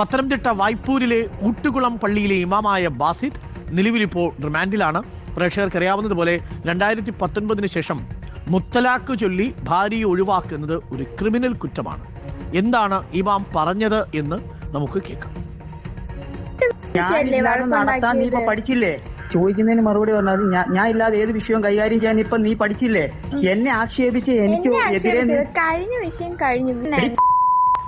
പത്തനംതിട്ട വായ്പൂരിലെ ഊട്ടുകുളം പള്ളിയിലെ ഇമാമായ ബാസിദ് നിലവിലിപ്പോൾ റിമാൻഡിലാണ്. പ്രേക്ഷകർക്ക് അറിയാവുന്നതുപോലെ രണ്ടായിരത്തി പത്തൊൻപതിന് ശേഷം മുത്തലാക്ക് ചൊല്ലി ഭാര്യയെ ഒഴിവാക്കുന്നത് ഒരു ക്രിമിനൽ കുറ്റമാണ്. എന്താണ് ഇമാം പറഞ്ഞത് എന്ന് നമുക്ക് കേൾക്കാം. നടത്താൻ നീ ഇപ്പൊ പഠിച്ചില്ലേ? ചോദിക്കുന്നതിന് മറുപടി പറഞ്ഞാൽ ഞാൻ ഞാൻ ഇല്ലാതെ ഏത് വിഷയവും കൈകാര്യം ചെയ്യാൻ ഇപ്പൊ നീ പഠിച്ചില്ലേ? എന്നെ ആക്ഷേപിച്ച് എനിക്ക് എതിരെ കഴിഞ്ഞ വിഷയം കഴിഞ്ഞു.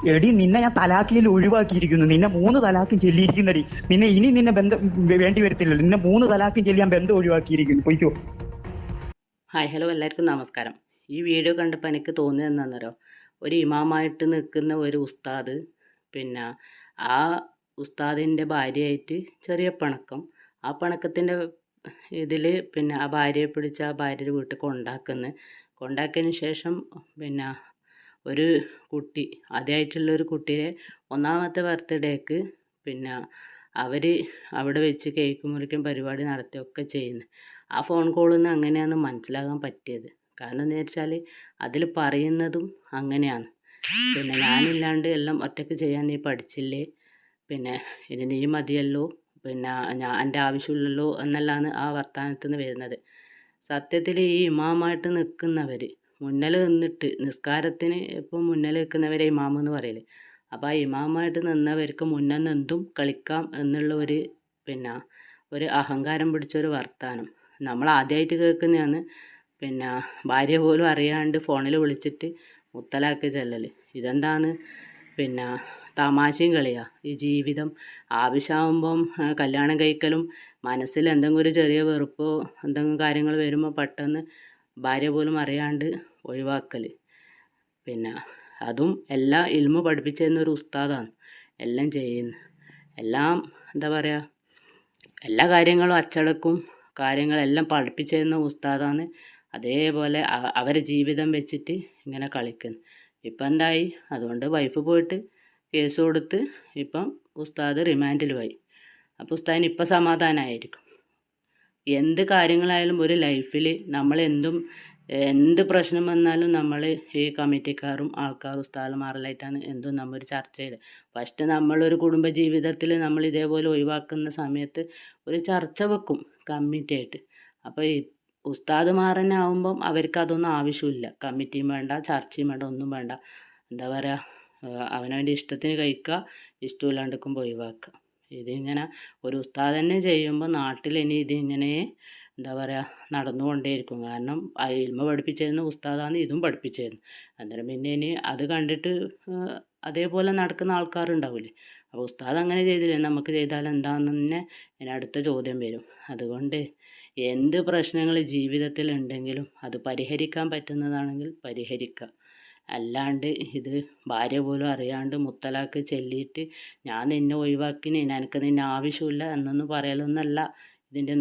എടി നിന്നെ ഞാൻ തലാക്കിയിൽ ഒഴിവാക്കിയിരിക്കുന്നു. നിന്നെ മൂന്ന് തലാക്കും ചെല്ലിയിരിക്കുന്നടി. നിന്നെ ഇനി നിന്നെ ബന്ധം വേണ്ടി വരത്തില്ലല്ലോ. നിന്നെ മൂന്ന് തലാക്കും ചെല്ലിയാൻ ബന്ധം ഒഴിവാക്കിയിരിക്കുന്നു. പോയിക്കോ ഹായ് ഹലോ എല്ലാവർക്കും നമസ്കാരം. ഈ വീഡിയോ കണ്ടപ്പോൾ എനിക്ക് തോന്നിയത് എന്താണെന്നറിയോ ഒരു ഇമാമായിട്ട് നിൽക്കുന്ന ഒരു ഉസ്താദ് പിന്നെ ആ ഉസ്താദിന്റെ ഭാര്യയായിട്ട് ചെറിയ പണക്കം. ആ പിണക്കത്തിന്റെ ഇതിൽ പിന്നെ ആ ഭാര്യയെ പിടിച്ച് ആ ഭാര്യയുടെ വീട്ടിൽ കൊണ്ടാക്കുന്നു. കൊണ്ടാക്കിയതിന് ശേഷം പിന്നെ ഒരു കുട്ടി ആദ്യമായിട്ടുള്ള ഒരു കുട്ടിയെ ഒന്നാമത്തെ ബർത്ത്ഡേക്ക് പിന്നെ അവർ അവിടെ വെച്ച് കേക്ക് മുറിക്കും പരിപാടി നടത്തുകയൊക്കെ ചെയ്യുന്നു. ആ ഫോൺ കോളിൽ നിന്ന് അങ്ങനെയാണ് മനസ്സിലാകാൻ പറ്റിയത്. കാരണം എന്ന് വെച്ചാൽ അതിൽ പറയുന്നതും അങ്ങനെയാണ്. പിന്നെ ഞാനില്ലാണ്ട് എല്ലാം ഒറ്റയ്ക്ക് ചെയ്യാൻ നീ പഠിച്ചില്ലേ? പിന്നെ ഇനി നീ മതിയല്ലോ? പിന്നെ ഞാൻ എന്റെ ആവശ്യമില്ലല്ലോ എന്നെല്ലാമാണ് ആ വർത്തമാനത്തിൽ നിന്ന് വരുന്നത്. സത്യത്തിൽ ഈ ഇമാമായിട്ട് നിൽക്കുന്നവർ മുന്നിൽ നിന്നിട്ട് നിസ്കാരത്തിന് ഇപ്പം മുന്നിൽ നിൽക്കുന്നവരെ ഇമാം എന്ന് പറയൽ. അപ്പോൾ ആ ഇമാമായിട്ട് നിന്നവർക്ക് മുന്നിൽ നിന്നും കളിക്കാം എന്നുള്ള ഒരു പിന്നെ ഒരു അഹങ്കാരം പിടിച്ചൊരു വർത്താനം. നമ്മൾ ആദ്യമായിട്ട് കേൾക്കുന്നതാണ്. പിന്നെ ഭാര്യ പോലും അറിയാണ്ട് ഫോണിൽ വിളിച്ചിട്ട് മുത്തലാക്കി ചെല്ലൽ ഇതെന്താണ്? പിന്നെ തമാശയും കളിയാ. ഈ ജീവിതം ആവശ്യമാകുമ്പം കല്യാണം കഴിക്കലും മനസ്സിൽ എന്തെങ്കിലും ഒരു ചെറിയ വെറുപ്പോ എന്തെങ്കിലും കാര്യങ്ങൾ വരുമ്പോൾ പെട്ടെന്ന് ഭാര്യ പോലും അറിയാണ്ട് ഒഴിവാക്കൽ പിന്നെ അതും എല്ലാ ഇൽമ പഠിപ്പിച്ചു തരുന്ന ഒരു ഉസ്താദാണ്. എല്ലാം ചെയ്യുന്നു. എല്ലാം എന്താ പറയുക എല്ലാ കാര്യങ്ങളും അച്ചടക്കും കാര്യങ്ങളെല്ലാം പഠിപ്പിച്ചു തരുന്ന ഉസ്താദാണ്. അതേപോലെ അവരെ ജീവിതം വെച്ചിട്ട് ഇങ്ങനെ കളിക്കുന്നു. ഇപ്പം എന്തായി? അതുകൊണ്ട് വൈഫ് പോയിട്ട് കേസ് കൊടുത്ത് ഇപ്പം ഉസ്താദ് റിമാൻഡിൽ പോയി. അപ്പോൾ ഉസ്താദിന് ഇപ്പം സമാധാനമായിരിക്കും എന്ത് കാര്യങ്ങളായാലും ഒരു ലൈഫിൽ നമ്മൾ എന്തും പ്രശ്നം വന്നാലും നമ്മൾ ഈ കമ്മിറ്റിക്കാരും ആൾക്കാരും സ്ഥലം മാറലായിട്ടാണ് എന്തും നമ്മൾ ഒരു ചർച്ച ചെയ്ത് ഫസ്റ്റ് നമ്മളൊരു കുടുംബ ജീവിതത്തിൽ നമ്മൾ ഇതേപോലെ ഒഴിവാക്കുന്ന സമയത്ത് ഒരു ചർച്ച വെക്കും കമ്മിറ്റി ആയിട്ട് അപ്പോൾ ഈ ഉസ്താദുമാർ തന്നെ ആവുമ്പം അവർക്ക് അതൊന്നും ആവശ്യമില്ല. കമ്മിറ്റിയും വേണ്ട ചർച്ചയും വേണ്ട ഒന്നും വേണ്ട. എന്താ പറയുക അവനവന്റെ ഇഷ്ടത്തിന് കഴിക്കുക ഇഷ്ടമില്ലാണ്ടിരിക്കുമ്പോൾ ഒഴിവാക്കുക. ഇതിങ്ങനെ ഒരു ഉസ്താദ് തന്നെ ചെയ്യുമ്പോൾ നാട്ടിൽ ഇനി ഇതിങ്ങനെ എന്താ പറയുക നടന്നുകൊണ്ടേയിരിക്കും. കാരണം ആ ഇൽമ പഠിപ്പിച്ചിരുന്ന ഉസ്താദാണ് ഇതും പഠിപ്പിച്ചിരുന്നു. അന്നേരം പിന്നെ ഇനി അത് കണ്ടിട്ട് അതേപോലെ നടക്കുന്ന ആൾക്കാരുണ്ടാവില്ലേ അപ്പോൾ ഉസ്താദ് അങ്ങനെ ചെയ്തില്ലേ? നമുക്ക് ചെയ്താൽ എന്താണെന്ന് തന്നെ ഇനി അടുത്ത ചോദ്യം വരും. അതുകൊണ്ട് എന്ത് പ്രശ്നങ്ങൾ ജീവിതത്തിൽ ഉണ്ടെങ്കിലും അത് പരിഹരിക്കാൻ പറ്റുന്നതാണെങ്കിൽ പരിഹരിക്കുക അല്ലാണ്ട് ഇത് ഭാര്യ പോലും അറിയാണ്ട് മുത്തലാക്ക് ചെല്ലിയിട്ട് ഞാൻ നിന്നെ ഒഴിവാക്കിന് എനിക്ക് നിന്നെ ആവശ്യമില്ല എന്നൊന്നും പറയലൊന്നല്ല. ഇതിന്റെ